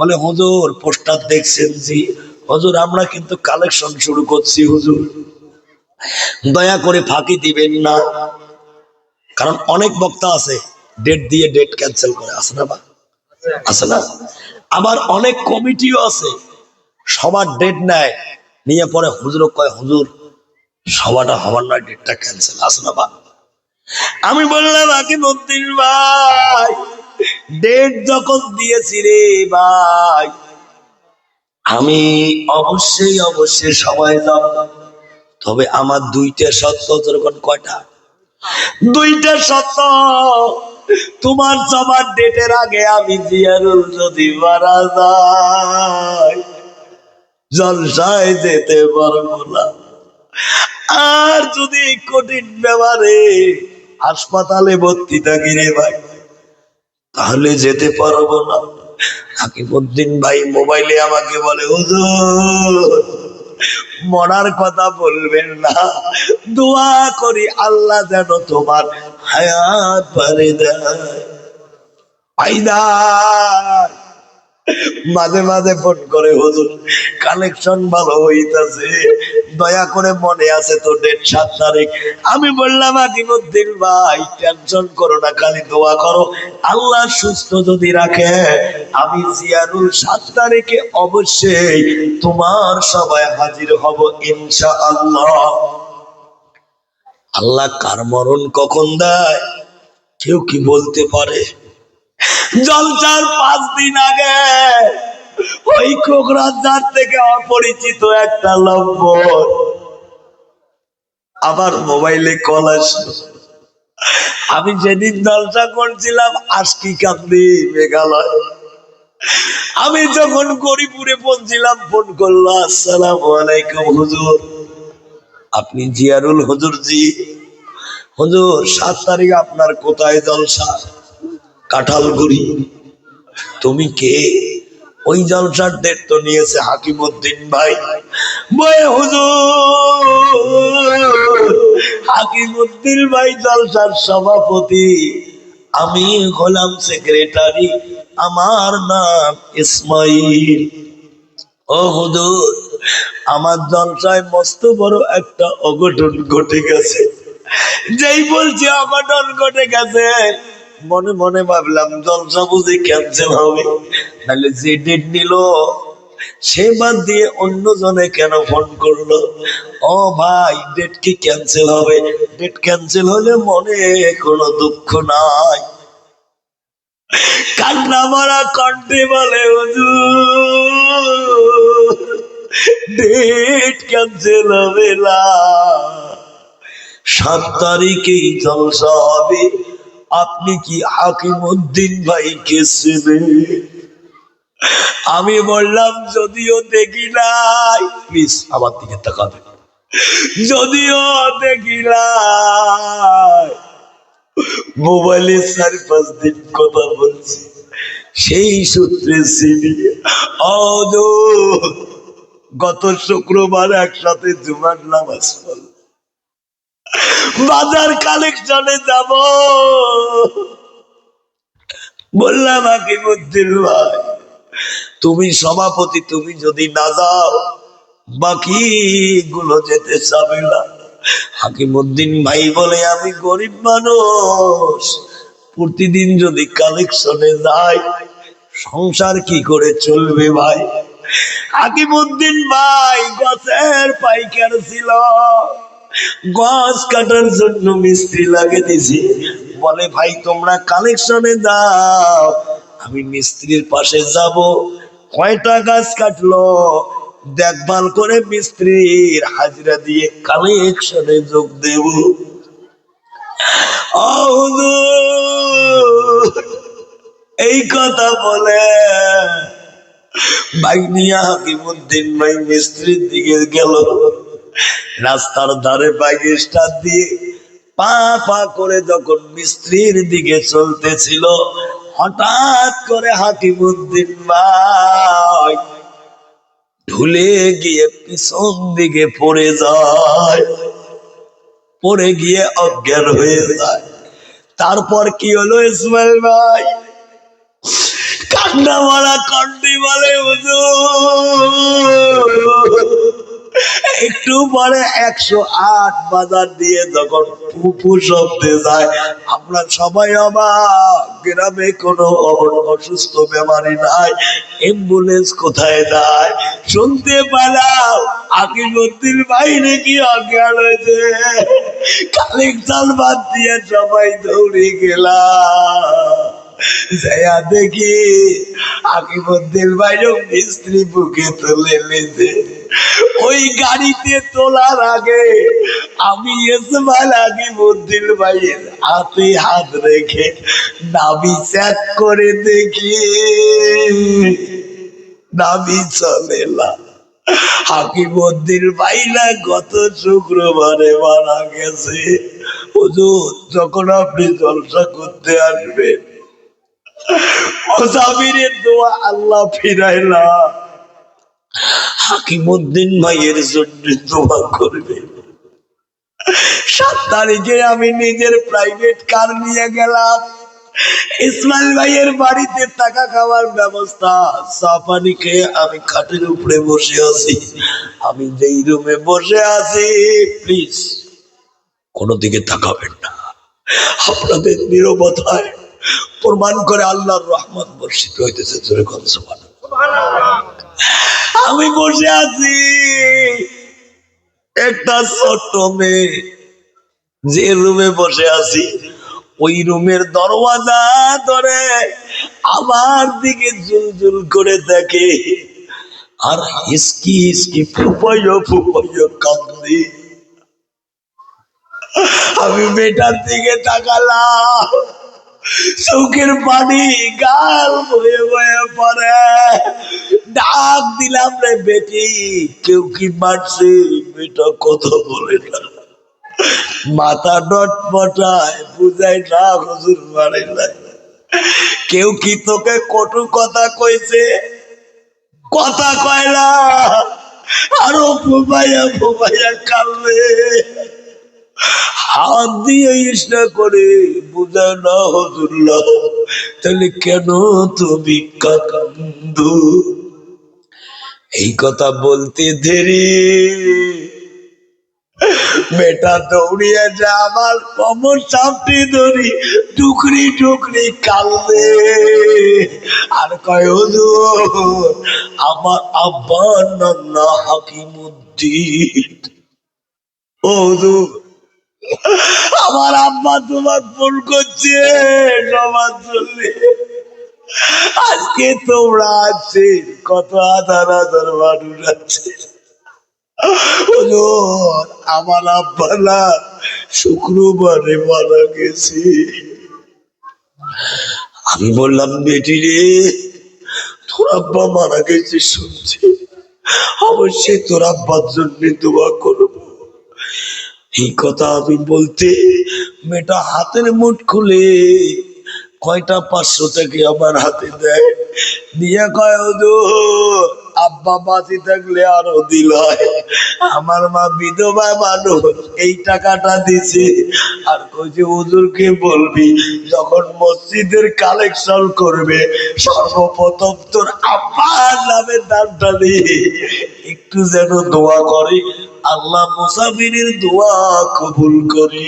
বলে, হুজুর, পোস্টার দেখছেন জি। হুজুর, আমরা কিন্তু কালেকশন শুরু করছি, হুজুর। দয়া করে ফাঁকি দিবেন না। কারণ অনেক বক্তা আছে ডেট দিয়ে ডেট ক্যান্সেল করে। আসে না বা? আছে না? আবার অনেক কমিটিও আছে, সবার ডেট নেয়। নিয়ে পরে হুজুর কয়, হুজুর সবাটা হবার নয় ডেটটা ক্যান্সেল আসে না বা? আমি বললাম আগে মন্দির ভাই ডেট যখন দিয়েছি রে ভাই, আমি অবশ্যই অবশ্যই সবাই যাব তবে আমার দুইটা সত্য যখন কয়টা? দুইটা সত্য তোমার সবার ডেটের আগে আমি জিয়ারুল যদি মারা যাই জলসায় যেতে পারব না। আর যদি কঠিন ব্যাপারে হাসপাতালে ভর্তি থাকি রে ভাই তাহলে যেতে পারব না। হাকিমুদ্দিন ভাই মোবাইলে আমাকে বলে, হুজুর, মরার কথা বলবেন না। দোয়া করি আল্লাহ যেন তোমার হায়াত পারে দেয়। পাইদার মাঝে মাঝে ফোন করে, হুজুর কালেকশন ভালো হইতাছে। দয়া করে মনে আছে তো ডেট সাত তারিখ। আমি বললাম আজিমুদ্দিন ভাই টেনশন করো না, খালি দোয়া করো। আল্লাহ সুস্থ যদি রাখে, আমি জিয়ারুল সাত তারিখে অবশ্যই তোমার সবাই হাজির হব ইনশা আল্লাহ আল্লাহ কার মরণ কখন দেয়, কেউ কি বলতে পারে? জলসার পাঁচ দিন আগে ওই কোকরাজার থেকে অপরিচিত একটা নম্বর আবার মোবাইলে কল আসলো। আমি যেদিন জলসা করছিলাম, আজকি কান্দি মেঘালয়। আমি যখন গরিপুরে পৌঁছিলাম, ফোন করল, আসসালাম আলাইকুম হুজুর। আপনি জিয়ারুল হুজুর জি হুজুর, সাত তারিখ আপনার কোথায় জলসা? কাঁঠালগুড়ি তুমি কে? ওই জলসার দায়িত্ব নিয়েছে হাকিমুদ্দিন ভাই। হাকিমুদ্দিন ভাই জলসার সভাপতি। আমি হলাম সেক্রেটারি, আমার নাম ইসমাইল। ও হুজুর, আমার জলসায় মস্ত বড় একটা অঘটন ঘটে গেছে। যেই বলছি অঘটন ঘটে গেছে মনে মনে ভাবলাম জলসা বুঝি ক্যান্সেল হবে। তাহলে যে ডেট নিল, সে বাদ দিয়ে অন্য জনে কেন ফোন করল? ও ভাই ডেট কি ক্যান্সেল হবে? ডেট ক্যান্সেল হলে মনে কোনো দুঃখ নাই। কান্না মারা কণ্ঠে বলে ডেট ক্যান্সেল হবে না। সাত তারিখেই জলসা হবে। আপনি কি হাকিমুদ্দিন ভাইকে চেনেন? আমি বললাম, যদিও দেখি নাই। প্লিজ আমার দিকে তাকাবে যদিও দেখি নাই। মোবাইলে চার পাঁচ দিন কথা বলছি। সেই সূত্রে চিনি। গত শুক্রবার একসাথে জুমার নামাজ পড়ল বাজার কালেকশনে যাব। বললাম, হাকিমুদ্দিন ভাই, তুমি সভাপতি, তুমি যদি না যাও বাকি গুলো যেতে চাবে না। হাকিমুদ্দিন ভাই বলে, আমি গরিব মানুষ, প্রতিদিন যদি কালেকশনে যাই, সংসার কি করে চলবে ভাই? হাকিমুদ্দিন ভাই, গাছের পাইকার ছিল। গাছ কাটার জন্য মিস্ত্রি লাগে দিছি বলে, ভাই, তোমরা কালেকশনে দাও। আমি মিস্ত্রির পাশে যাব। কয়টা গাছ কাটলো? দেখভাল করে মিস্ত্রির হাজিরা দিয়ে কালেকশনে যোগ দেব। এই কথা বলে। বাইনিয়া হাকিমুদ্দিন ভাই মিস্ত্রির দিকে গেল। রাস্তার ধারে বাইক স্টার দিয়ে পা পা করে যখন মিস্ত্রির দিকে চলতেছিল, হঠাৎ করে হাকিমুদ্দিন ভাই ঢুলে গিয়ে পিছন দিকে পড়ে যায়। পড়ে গিয়ে অজ্ঞান হয়ে যায়। তারপর কি হলো ইসমাইল ভাই? ঠান্ডা মারা কন্টি বলে, হুজুর একটু পরে একশো আট বাজার দিয়ে যখন পুপু শব্দে যায়, আমরা সবাই অবাক। গ্রামে কোনো অসুস্থ বেমারি নাই অ্যাম্বুলেন্স কোথায় যায় শুনতে পেলাম আকিমুদ্দিন বাইরে কি অজ্ঞান হয়েছে? কালেকশন বাদ দিয়ে সবাই দৌড়ে গেলাম। যাইয়া দেখি আকিমুদ্দিন বাইরে মিস্ত্রি বুকে তুলে নিতে ওই গাড়িতে তোলার আগে আমি ইসমাইল আকিমুদ্দিন ভাইয়ের হাতে হাত রেখে নাবি চেক করে দেখি। নাবি চলে না গত শুক্রবারে মারা গেছে। হুজুর, যখন আপনি জলসা করতে আসবেন মুসাফিরের দোয়া আল্লাহ ফিরাইলা। হাকিমুদ্দিন ভাইয়ের জন্য দোয়া করবে। সাত তারিখে আমি নিজের প্রাইভেট কার নিয়ে গেলাম। ইসমাইল ভাইয়ের বাড়িতে টাকা খাওয়ার ব্যবস্থা। পানি খেয়ে আমি খাটের উপরে বসে আছি। আমি যেই রুমে বসে আছি প্লিজ কোনো দিকে তাকাবেন না। আপনাদের নিরবতায় প্রমাণ করে আল্লাহর রহমত বর্ষিত হইতেছে, জোরে কনসমান আমি বসে আছি। একটা ছোট্ট মেয়ে, যে রুমে বসে আছি, ওই রুমের দরওয়াজা ধরে আমার দিকে জুলজুল করে দেখে। আর হিসকি হিসকি ফুপাইয় ফুপাইয় কান্দি আমি মেয়েটার দিকে তাকালাম। পানি, গাল বয়ে বয়ে পড়ে। ডাক দিলাম রে বেটি, কেউ কি মারছে? বেটা কথা বলে না। মাথা ডট পটায় বুঝাই না, হুজুর মারে কেউ কি তোকে কটু কথা কইছে? কথা কয় না। আরও ফুবাইয়া ফুবাইয়া কালবে হাত দিয়ে ইসনা করে। বুঝায় না হজুল্লাহ তাহলে কেন তুমি কান্দু এই কথা বলতে দেরি। বেটা দৌড়িয়ে যা, আমার কমর চাপটি ধরি, টুকরি টুকরি কালবে আর কয়, হুজুর, আমার আব্বার নাম হাকিমুদ্দিন। ও হুজুর আমার আব্বা তোমার ফোন করছে, সবার জন্য। আজকে তোমরা আছে কত হাজার হাজার মানুষ আছে। আমার আব্বা না শুক্রবারে মারা গেছে। আমি বললাম, বেটি রে, তোর আব্বা মারা গেছে শুনছি। অবশ্যই তোর আব্বার জন্য দোয়া করব এই কথা আমি বলতে মেয়েটা হাতের মুঠ খুলে কয়টা পাঁচশো থেকে আমার হাতে দেয়? দিয়ে কয় আব্বা বাঁচি থাকলে আরও দিল হয়। আমার মা বিধবা মানুষ, এই টাকাটা দিছে। আর কইছে হুজুরকে বলবি, যখন মসজিদের কালেকশন করবে, সর্বপ্রথম তোর আব্বার নামে দানটা দিয়ে একটু যেন দোয়া করে, আল্লাহ মুসাফিরের দোয়া কবুল করে।